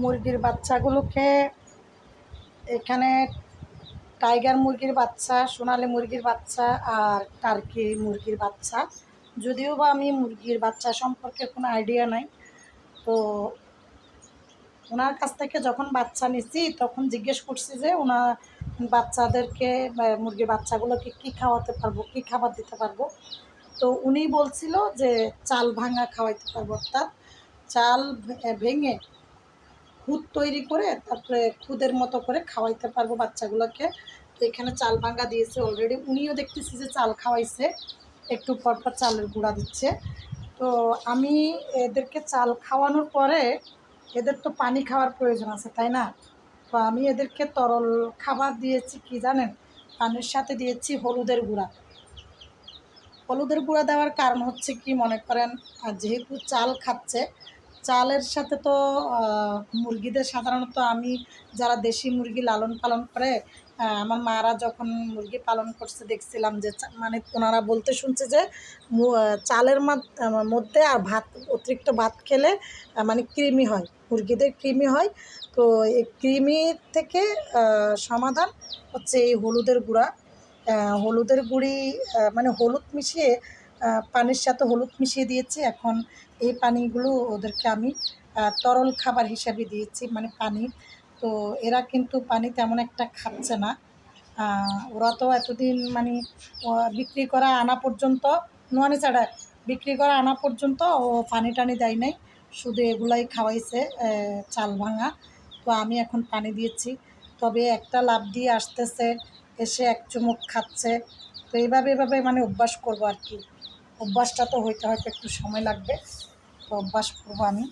মুরগির বাচ্চাগুলোকে এখানে টাইগার মুরগির বাচ্চা, সোনালি মুরগির বাচ্চা আর টার্কি মুরগির বাচ্চা। যদিও বা আমি মুরগির বাচ্চা সম্পর্কে কোনো আইডিয়া নাই, তো ওনার কাছ থেকে যখন বাচ্চা নিচ্ছি তখন জিজ্ঞেস করছি যে ওনার বাচ্চাদেরকে মুরগির বাচ্চাগুলোকে কী খাওয়াতে পারব, কী খাবার দিতে পারব? তো উনি বলছিল যে চাল ভাঙা খাওয়াইতে পারব, অর্থাৎ চাল ভেঙে খুদ তৈরি করে তারপরে খুদের মতো করে খাওয়াইতে পারব বাচ্চাগুলোকে। তো এখানে চাল ভাঙা দিয়েছে অলরেডি উনিও দেখতেছি যে চাল খাওয়াইছে। একটু পর পর চালের গুঁড়া দিচ্ছে। তো আমি এদেরকে চাল খাওয়ানোর পরে এদের তো পানি খাওয়ার প্রয়োজন আছে, তাই না? তো আমি এদেরকে তরল খাবার দিয়েছি কি জানেন? পানির সাথে দিয়েছি হলুদের গুঁড়া। হলুদের গুঁড়া দেওয়ার কারণ হচ্ছে কি মনে করেন? যেহেতু চাল খাচ্ছে চালের সাথে তো মুরগিদের সাধারণত আমি যারা দেশি মুরগি লালন পালন করে আমার মারা যখন মুরগি পালন করছে দেখছিলাম যে মানে ওনারা বলতে শুনছে যে চালের মধ্যে আর ভাত, অতিরিক্ত ভাত খেলে মানে কৃমি হয়, মুরগিদের কৃমি হয়। তো এই কৃমির থেকে সমাধান হচ্ছে এই হলুদের গুঁড়া। হলুদের গুঁড়ি মানে হলুদ মিশিয়ে পানির সাথে হলুদ মিশিয়ে দিয়েছি। এখন এই পানিগুলো ওদেরকে আমি তরল খাবার হিসাবে দিয়েছি মানে পানি। তো এরা কিন্তু পানি তেমন একটা খাচ্ছে না। ওরা তো এতদিন মানে বিক্রি করা আনা পর্যন্ত নোয়ানি ছাড়া বিক্রি করা আনা পর্যন্ত ও পানি টানি দেয় নাই। শুধু এগুলাই খাওয়াইছে চাল ভাঙা। তো আমি এখন পানি দিয়েছি। তবে একটা লাভ দিয়ে আসতেছে, এসে এক চুমুক খাচ্ছে। তো এইভাবে এভাবে মানে অভ্যাস করব আর কি। অভ্যাসটা তো হইতে হয়তো একটু সময় লাগবে। তো অভ্যাস করব আমি।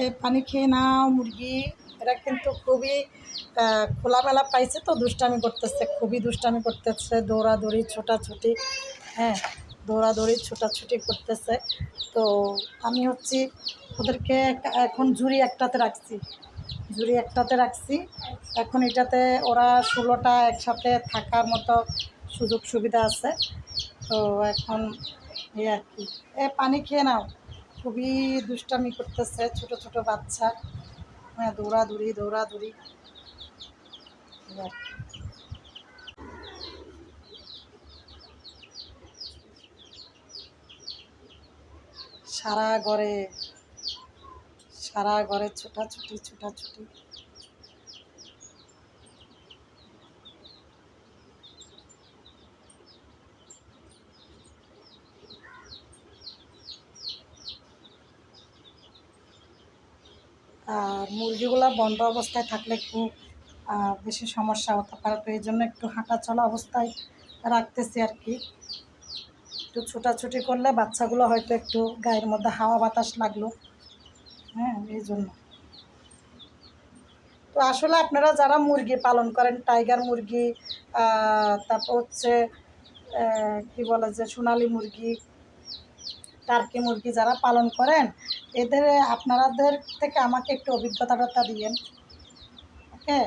এ পানি খেয়ে নাও, মুরগি। এরা কিন্তু খুবই খোলামেলা পাইছে তো, দুষ্টামি করতেছে, খুবই দুষ্টামি করতেছে, দৌড়াদৌড়ি, ছোটাছুটি হ্যাঁ দৌড়াদৌড়ি, ছোটাছুটি করতেছে। তো আমি হচ্ছি, ওদেরকে এখন ঝুড়ি একটাতে রাখছি। ঝুড়ি একটাতে রাখছি। এখন এটাতে ওরা ষোলোটা একসাথে থাকার মতো সুযোগ সুবিধা আছে। তো এখন এই আর কি। এ, পানি খেয়ে নাও। খুবই দুষ্টামি করতেছে ছোট ছোট বাচ্চা। হ্যাঁ দৌড়াদৌড়ি দৌড়াদৌড়ি। সারা ঘরে সারা ঘরে ছোটাছুটি ছোটাছুটি। মুরগিগুলো বন্ধ অবস্থায় থাকলে একটু বেশি সমস্যা হতে পারে। তো এই জন্য একটু হাঁটা চলা অবস্থায় রাখতেছি আর কি। একটু ছোটাছুটি করলে বাচ্চাগুলো হয়তো একটু গায়ের মধ্যে হাওয়া বাতাস লাগল। হ্যাঁ এই জন্য। তো আসলে আপনারা যারা মুরগি পালন করেন, টাইগার মুরগি তারপর হচ্ছে কি বলে যে সোনালি মুরগি টার্কি মুরগি যারা পালন করেন এদের আপনারাদের থেকে আমাকে একটু অভিজ্ঞতাটা দিয়েন। ওকে